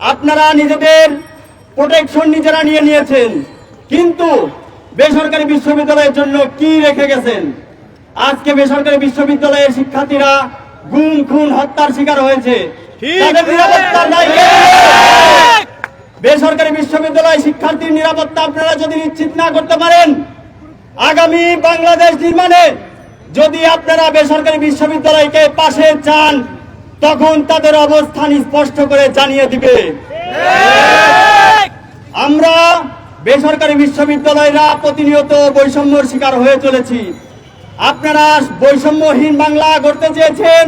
আপনারা নিজেদের প্রোটেকশন নিজেরা নিয়ে নিয়েছেন। কিন্তু বেসরকারি বিশ্ববিদ্যালয়ের জন্য কি রেখে গেছেন? আজকে বেসরকারি বিশ্ববিদ্যালয়ের শিক্ষার্থীরা গুম খুন হত্যার শিকার হয়েছে। বেসরকারি বিশ্ববিদ্যালয় শিক্ষার্থীর নিরাপত্তা আপনারা যদি নিশ্চিত না করতে পারেন আগামী বাংলাদেশ নির্মাণে যদি আপনারা বেসরকারি বিশ্ববিদ্যালয়কে পাশে চান তখন তাদের অবস্থান স্পষ্ট করে জানিয়ে দিবে। আমরা বেসরকারি বিশ্ববিদ্যালয়রা প্রতিনিয়ত বৈষম্যর শিকার হয়ে চলেছি। আপনারা বৈষম্যহীন বাংলা গড়তে চেয়েছেন,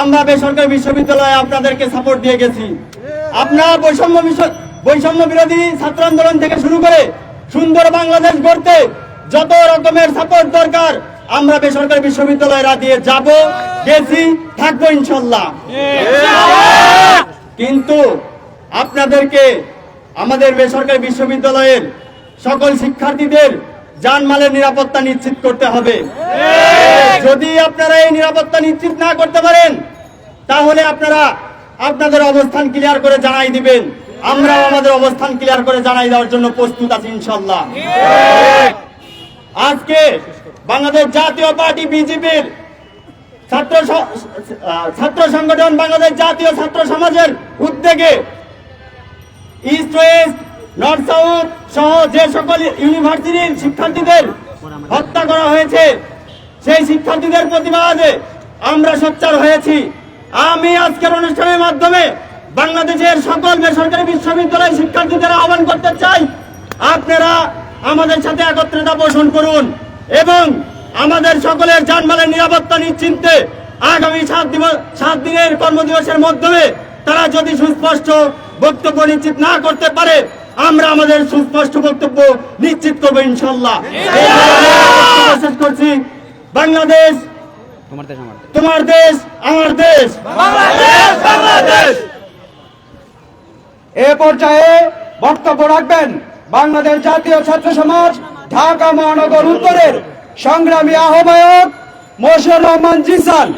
আমরা বেসরকারি বিশ্ববিদ্যালয়ে আপনাদেরকে সাপোর্ট দিয়ে গেছি। আপনার বৈষম্য বৈষম্য বিরোধী ছাত্র আন্দোলন থেকে শুরু করে সুন্দর বাংলাদেশ গড়তে যত রকমের সাপোর্ট দরকার আমরা বেসরকারি বিশ্ববিদ্যালয়রা দিয়ে যাব, গেছি, থাকব ইনশাল্লাহ। কিন্তু আপনাদেরকে আমাদের বেসরকারি বিশ্ববিদ্যালয়ের সকল শিক্ষার্থীদের জানমালের নিরাপত্তা নিশ্চিত করতে হবে। যদি আপনারা এই নিরাপত্তা নিশ্চিত না করতে পারেন, তাহলে আপনারা আপনাদের অবস্থান ক্লিয়ার করে জানাই দিবেন। আমরাও আমাদের অবস্থান ক্লিয়ার করে জানাই দেওয়ার জন্য প্রস্তুত আছি ইনশাল্লাহ। আজকে বাংলাদেশ জাতীয় পার্টি বিজেপির ছাত্র ছাত্র সংগঠন বাংলাদেশ জাতীয় ছাত্র সমাজের উদ্যোগে ইস্ট ওয়েস্ট নর্থ সাউথ সহ যে সকল ইউনিভার্সিটির শিক্ষার্থীদের হত্যা করা হয়েছে, সেই শিক্ষার্থীদের প্রতিবাদে আমরা সোচ্চার হয়েছি। আমি আজকের অনুষ্ঠানের মাধ্যমে বাংলাদেশের সকল বেসরকারি বিশ্ববিদ্যালয় শিক্ষার্থীদের আহ্বান করতে চাই, আপনারা আমাদের সাথে একত্রতা পোষণ করুন এবং আমাদের সকলের জানমালের নিরাপত্তা নিশ্চিন্তে আগামী সাত দিবস, সাত দিনের কর্মদিবসের মাধ্যমে তারা যদি সুস্পষ্ট বক্তব্য নিশ্চিত না করতে পারে, আমরা আমাদের সুস্পষ্ট বক্তব্য নিশ্চিত করব ইনশাল্লাহ। শেষ করছি। বাংলাদেশ। তোমার দেশ, আমার দেশ। এ পর্যায়ে বক্তব্য রাখবেন বাংলাদেশ জাতীয় ছাত্র সমাজ ঢাকা মহানগর উত্তরের সংগ্রামী আহ্বায়ক মশিউর রহমান জিসান।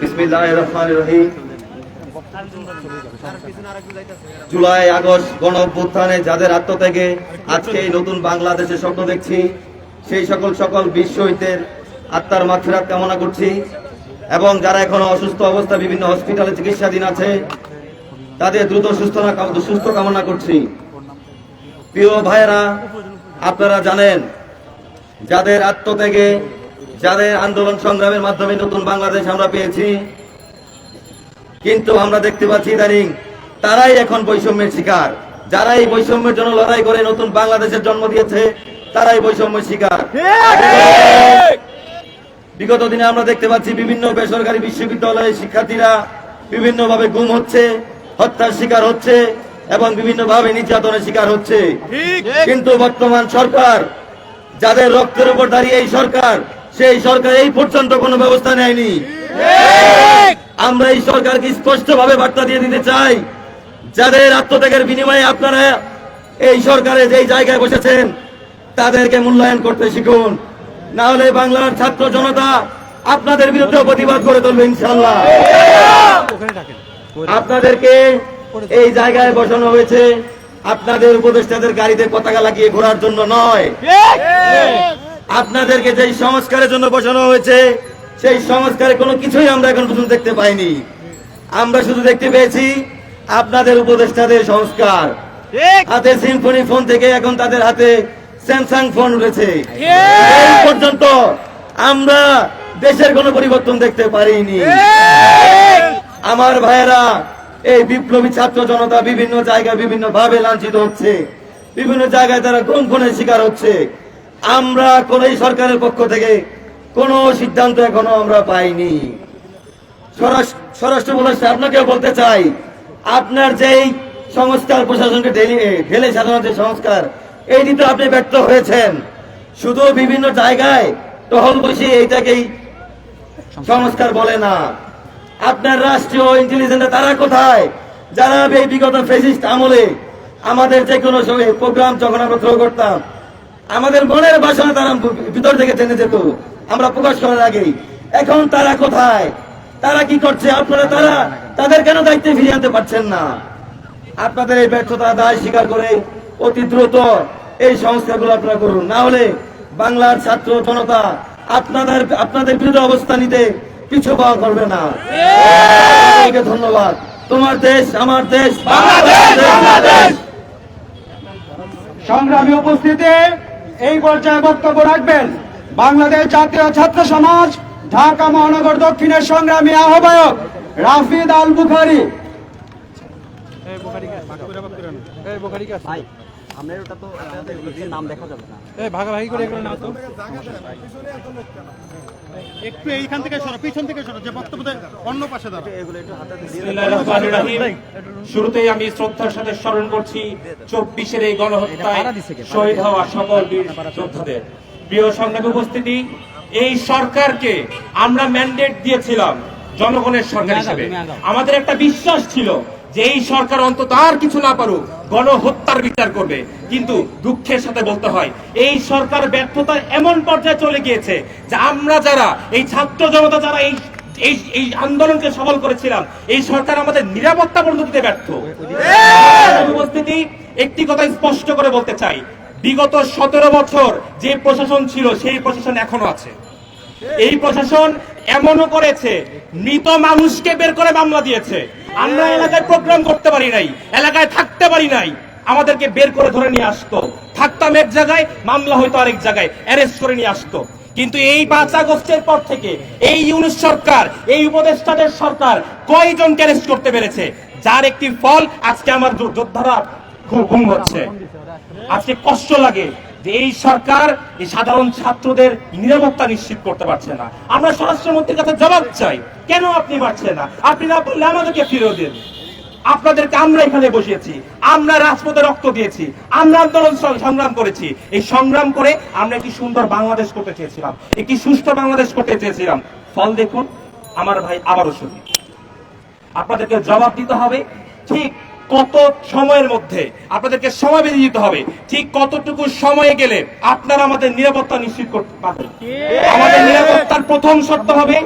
বিসমিল্লাহির রহমানির রহিম। জুলাই, আগস্ট গণ অভ্যুত্থানে যাদের আত্মত্যাগে আজকে এই নতুন বাংলাদেশের স্বপ্ন দেখছি, সেই সকল সকল বীর শহীদের আত্মার মাগফিরাত কামনা করছি। এবং যারা এখনও অসুস্থ অবস্থা বিভিন্ন হসপিটালে চিকিৎসাধীন আছে, তাদের দ্রুত সুস্থ না সুস্থ কামনা করছি। প্রিয় ভাইয়েরা, আপনারা জানেন, যাদের আত্মত্যাগে, যাদের আন্দোলন সংগ্রামের মাধ্যমে নতুন বাংলাদেশ আমরা পেয়েছি কিন্তু আমরা দেখতে পাচ্ছি ইদানিং তারাই এখন বৈষম্যের শিকার। যারা এই বৈষম্যের জন্য লড়াই করে নতুন বাংলাদেশের জন্ম দিয়েছে তারাই বৈষম্যের শিকার। বিগত দিনে আমরা দেখতে পাচ্ছি বিভিন্ন বেসরকারি বিশ্ববিদ্যালয়ের শিক্ষার্থীরা বিভিন্নভাবে গুম হচ্ছে হত্যার শিকার হচ্ছে এবং বিভিন্নভাবে নির্যাতনের শিকার হচ্ছে। কিন্তু বর্তমান সরকার যাদের রক্তের উপর দাঁড়িয়ে এই সরকার সেই সরকার এই পর্যন্ত কোনো ব্যবস্থা নেয়নি। আমরা এই সরকারকে স্পষ্ট ভাবে বার্তা দিয়ে দিতে চাই, যাদের আত্মত্যাগের বিনিময়ে আপনারা এই সরকারে যেই জায়গায় বসেছেন, তাদেরকে মূল্যায়ন করতে শিখুন। না হলে বাংলার ছাত্র জনতা আপনাদের বিরুদ্ধে প্রতিবাদ করে তুলবে ইনশাল্লাহ আপনাদেরকে এই জায়গায় বসানো হয়েছে, আপনাদের উপদেষ্টাদের গাড়িতে পতাকা লাগিয়ে ঘোরার জন্য নয়। আপনাদেরকে যেই সংস্কারের জন্য বসানো হয়েছে সেই সংস্কারে কোনো কিছুই আমরা এখন পর্যন্ত দেখতে পাইনি। আমরা শুধু দেখতে পেয়েছি আপনাদের উপদেষ্টাদের সংস্কার। হাতে সিম্ফনি ফোন থেকে এখন তাদের হাতে স্যামসাং ফোন উঠেছে। এই পর্যন্ত আমরা দেশের কোনো পরিবর্তন দেখতে পারিনি। আমার ভাইয়েরা এই বিপ্লবী ছাত্র জনতা বিভিন্ন জায়গায় বিভিন্ন ভাবে লাঞ্ছিত হচ্ছে। বিভিন্ন জায়গায় তারা গুম খুনের শিকার হচ্ছে। আমরা কোন সরকারের পক্ষ থেকে কোনো সিদ্ধান্ত এখনও আমরা পাইনি। স্বরাষ্ট্র উপদেষ্টা আপনাকেও বলতে চাই, আপনার যেই সংস্কার প্রশাসনকে ঢেলে যে সংস্কার এই দিতে আপনি ব্যর্থ হয়েছেন। শুধু বিভিন্ন জায়গায় টহল বসে এইটাকেই সংস্কার বলে না। আপনার রাষ্ট্রীয় ইন্টেলিজেন্স তারা কোথায়? যারা এই বিগত ফেসিস্ট আমলে আমাদের যে কোনো প্রোগ্রাম যখন আমরা থ্রো করতাম আমাদের মনের বাসনা তারা ভিতর থেকে টেনে যেত। আমরা প্রকাশ করার আগেই। এখন তারা কোথায়? তারা কি করছে? আপনারা তারা তাদের কেন দায়িত্বে ফিরিয়ে আনতে পারছেন না? আপনাদের এই ব্যর্থতা দায় স্বীকার করে অতি দ্রুত এই সংস্কারগুলো আপনারা করুন। না হলে বাংলার ছাত্র জনতা আপনাদের আপনাদের বিরুদ্ধে অবস্থা নিতে পিছু পাওয়া করবে না। ধন্যবাদ। তোমার দেশ আমার দেশ বাংলাদেশ। সংগ্রামী উপস্থিতি এই পর্যায়ে বক্তব্য রাখবেন বাংলাদেশ জাতীয় ছাত্র সমাজ ঢাকা মহানগর দক্ষিণের সংগ্রামী আহ্বায়ক রাফিদ আল বুখারি। আমরা ওটা তো নাম দেখা যাবে না। ভাগাভাগি করে এগুলো তো। একটু এইখান থেকে সরো, পিছন থেকে সরো, যে অন্য পাশে। শুরুতেই আমি শ্রদ্ধার সাথে স্মরণ করছি, চব্বিশের এই গণহত্যায় শহীদ হওয়া সকল বীর যোদ্ধাদের প্রিয় সংগ্রামী উপস্থিতি, এই সরকারকে আমরা ম্যান্ডেট দিয়েছিলাম জনগণের সরকার হিসেবে আমাদের একটা বিশ্বাস ছিল যে এই সরকার অন্তত আর কিছু না পারুক গণহত্যার বিচার করবে। কিন্তু দুঃখের সাথে বলতে হয় এই সরকার ব্যর্থতার এমন পর্যায়ে চলে গিয়েছে যে আমরা যারা এই ছাত্র জনতা যারা এই এই এই আন্দোলনকে সফল করেছিলাম এই সরকার আমাদের নিরাপত্তা পর্যন্ত দিতে ব্যর্থ উপস্থিতি একটি কথা স্পষ্ট করে বলতে চাই বিগত সতেরো বছর যে প্রশাসন ছিল সেই প্রশাসন এখনও আছে। এই প্রশাসন এমনও করেছে মৃত মানুষকে বের করে মামলা দিয়েছে। আমরা এলাকায় প্রোগ্রাম করতে পারি নাই এলাকায় থাকতে পারি নাই। আমাদেরকে বের করে ধরে নিয়ে আসতো। থাকতাম এক জায়গায় মামলা হয়তো আরেক জায়গায় অ্যারেস্ট করে নিয়ে আসতো। কিন্তু এই পাঁচ আগস্টের পর থেকে এই ইউনিট সরকার এই উপদেষ্টাদের সরকার কয়জনকে অ্যারেস্ট করতে পেরেছে? যার একটি ফল আজকে আমার যোদ্ধারা ঘুম হচ্ছে। আজকে কষ্ট লাগে। যে এই সরকার এই সাধারণ ছাত্রদের নিরাপত্তা নিশ্চিত করতে পারছে না। আমরা স্বরাষ্ট্রমন্ত্রীর কাছে জবাব চাই, কেন আপনি পারছেন না? আপনি না পারলে আমাদেরকে ফিরে দিন। আপনাদেরকে আমরা এখানে বসিয়েছি, আমরা রাজপথে রক্ত দিয়েছি, আমরা আন্দোলন সংগ্রাম করেছি। এই সংগ্রাম করে আমরা একটি সুন্দর বাংলাদেশ করতে চেয়েছিলাম, একটি সুস্থ বাংলাদেশ করতে চেয়েছিলাম। ফল দেখুন, আমার ভাই আবারও শুনি আপনাদেরকে জবাব দিতে হবে, ঠিক কত সময়ের মধ্যে আপনাদেরকে সময় বেঁধে দিতে হবে, ঠিক কতটুকু সময়ে গেলে আপনারা আমাদের নিরাপত্তা নিশ্চিত করতে পারবেন? আমাদের নিরাপত্তার প্রথম শর্ত হবে,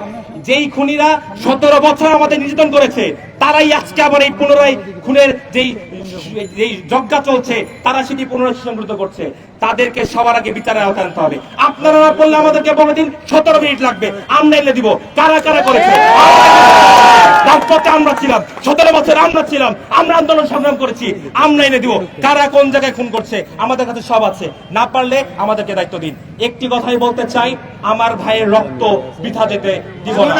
যেই খুনিরা সতেরো বছর আমাদের নির্যাতন করেছে, তারাই আজকে আবার এই পুনরায় খুনের যেই যেই যজ্ঞা চলছে, তারা সেটি পুনরায় সংগৃহীত করছে। তাদেরকে সবার আগে বিচারে আওতায় আনতে হবে। আপনারা বললে আমাদেরকে বলে দিন, সতেরো মিনিট লাগবে, আমরা এনে দিব। কারা কারা করেছে? আমরা ছিলাম, সতেরো বছর আমরা ছিলাম, আমরা আন্দোলন সংগ্রাম করেছি, আমরা এনে দিব। কারা কোন জায়গায় খুন করছে, আমাদের কাছে সব আছে। না পারলে আমাদেরকে দায়িত্ব দিন। একটি কথাই বলতে চাই, আমার ভাইয়ের রক্ত বৃথা যেতে দিব না।